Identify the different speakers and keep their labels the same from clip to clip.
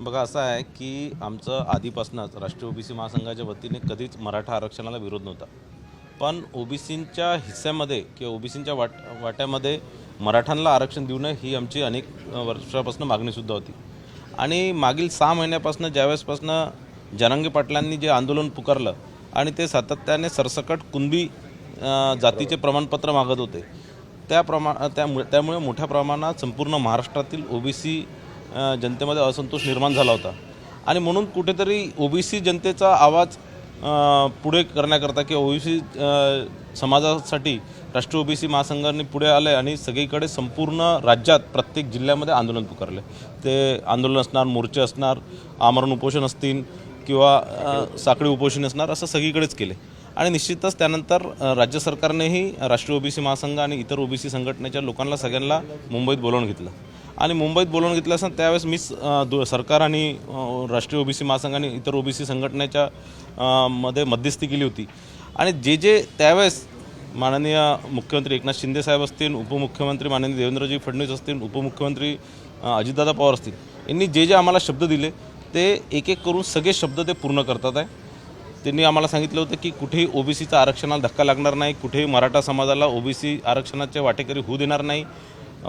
Speaker 1: बघा असं आहे की आमचं आधीपासूनच राष्ट्रीय ओबीसी महासंघाच्या वतीने कधीच मराठा आरक्षणाला विरोध नव्हता. पण ओबीसींच्या हिस्स्यामध्ये किंवा ओबीसींच्या वाट वाट्यामध्ये मराठ्यांना आरक्षण देऊ नये ही आमची अनेक वर्षापासून मागणीसुद्धा होती. आणि मागील सहा महिन्यापासून ज्यावेळेसपासून जनांगी पाटलांनी जे आंदोलन पुकारलं आणि ते सातत्याने सरसकट कुणबी जातीचे प्रमाणपत्र मागत होते त्या प्रमा त्यामुळे त्यामुळे मोठ्या प्रमाणात संपूर्ण महाराष्ट्रातील ओबीसी जनतेमध्ये असंतोष निर्माण झाला होता. आणि म्हणून कुठेतरी ओबीसी जनतेचा आवाज पुढे करण्याकरता किंवा ओबीसी समाजासाठी राष्ट्रीय ओबीसी महासंघाने पुढे आले आणि सगळीकडे संपूर्ण राज्यात प्रत्येक जिल्ह्यामध्ये आंदोलन पुकारले. ते आंदोलन असणार मोर्चे असणार आमरण उपोषण असतील किंवा साखळी उपोषण असणार असं सगळीकडेच केले. आणि निश्चितच त्यानंतर राज्य सरकारनेही राष्ट्रीय ओबीसी महासंघ आणि इतर ओबीसी संघटनेच्या लोकांना सगळ्यांना मुंबईत बोलावून घेतलं. आणि मुंबईत बोलवून घेतलं असं त्यावेळेस मीच दो- सरकार आणि राष्ट्रीय ओबीसी महासंघ आणि इतर ओबीसी संघटनेच्या मध्ये मध्यस्थी केली होती. आणि जे जे त्यावेळेस माननीय मुख्यमंत्री एकनाथ शिंदे साहेब असतील उपमुख्यमंत्री माननीय देवेंद्रजी फडणवीस असतील उपमुख्यमंत्री अजितदादा पवार असतील यांनी जे जे आम्हाला शब्द दिले ते एक एक करून सगळे शब्द ते पूर्ण करतात आहे. त्यांनी आम्हाला सांगितलं होतं की कुठेही ओबीसीचा आरक्षणाला धक्का लागणार नाही कुठेही मराठा समाजाला ओबीसी आरक्षणाचे वाटेकरी होऊ देणार नाही.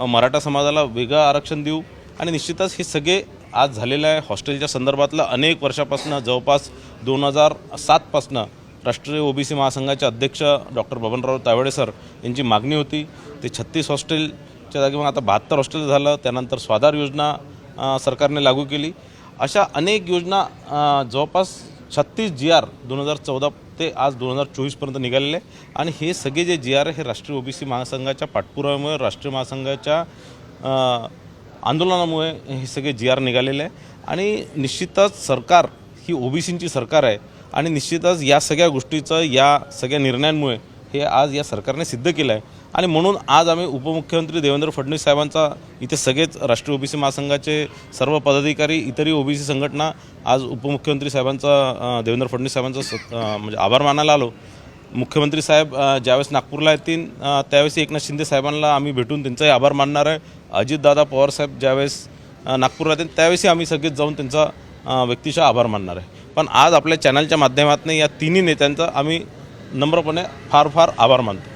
Speaker 1: मराठा समाजाला वेगळं आरक्षण देऊ. आणि निश्चितच हे सगळे आज झालेलं आहे. हॉस्टेलच्या संदर्भातलं अनेक वर्षापासून जवळपास दोन हजार सातपासनं राष्ट्रीय ओबीसी महासंघाचे अध्यक्ष डॉक्टर बबनराव तावडे सर यांची मागणी होती. ते छत्तीस हॉस्टेलच्या जागी मग आता बहात्तर हॉस्टेल झालं. त्यानंतर स्वाधार योजना सरकारने लागू केली. अशा अनेक योजना जवळपास छत्तीस जी आर दोन हजार चौदा ते आज दोन हजार चोवीसपर्यंत निघालेले आणि हे सगळे जे जी आर हे राष्ट्रीय ओबीसी महासंघाच्या पाठपुराव्यामुळे राष्ट्रीय महासंघाच्या आंदोलनामुळे हे सगळे जी आर निघालेले आहे. आणि निश्चितच सरकार ही ओबीसींची सरकार आहे. आणि निश्चितच या सगळ्या गोष्टीचं या सगळ्या निर्णयांमुळे हे आज या सरकारने सिद्ध केलं आहे. आणि म्हणून आज आम्ही उपमुख्यमंत्री देवेंद्र फडणवीस साहेबांचा इथे सगळेच राष्ट्रीय ओबीसी महासंघाचे सर्व पदाधिकारी इतरही ओबीसी संघटना आज उपमुख्यमंत्री साहेबांचा देवेंद्र फडणवीस साहेबांचा स- म्हणजे आभार मानायला आलो. मुख्यमंत्री साहेब ज्यावेळेस नागपूरला येतील त्यावेळेस एकनाथ शिंदे साहेबांना आम्ही भेटून त्यांचाही आभार मानणार आहे. अजितदादा पवारसाहेब ज्यावेळेस नागपूरला येतील त्यावेळेसही आम्ही सगळेच जाऊन त्यांचा व्यक्तिशः आभार मानणार आहे. पण आज आपल्या चॅनलच्या माध्यमातून या तिन्ही नेत्यांचा आम्ही नम्रपणे फार फार आभार मानतो.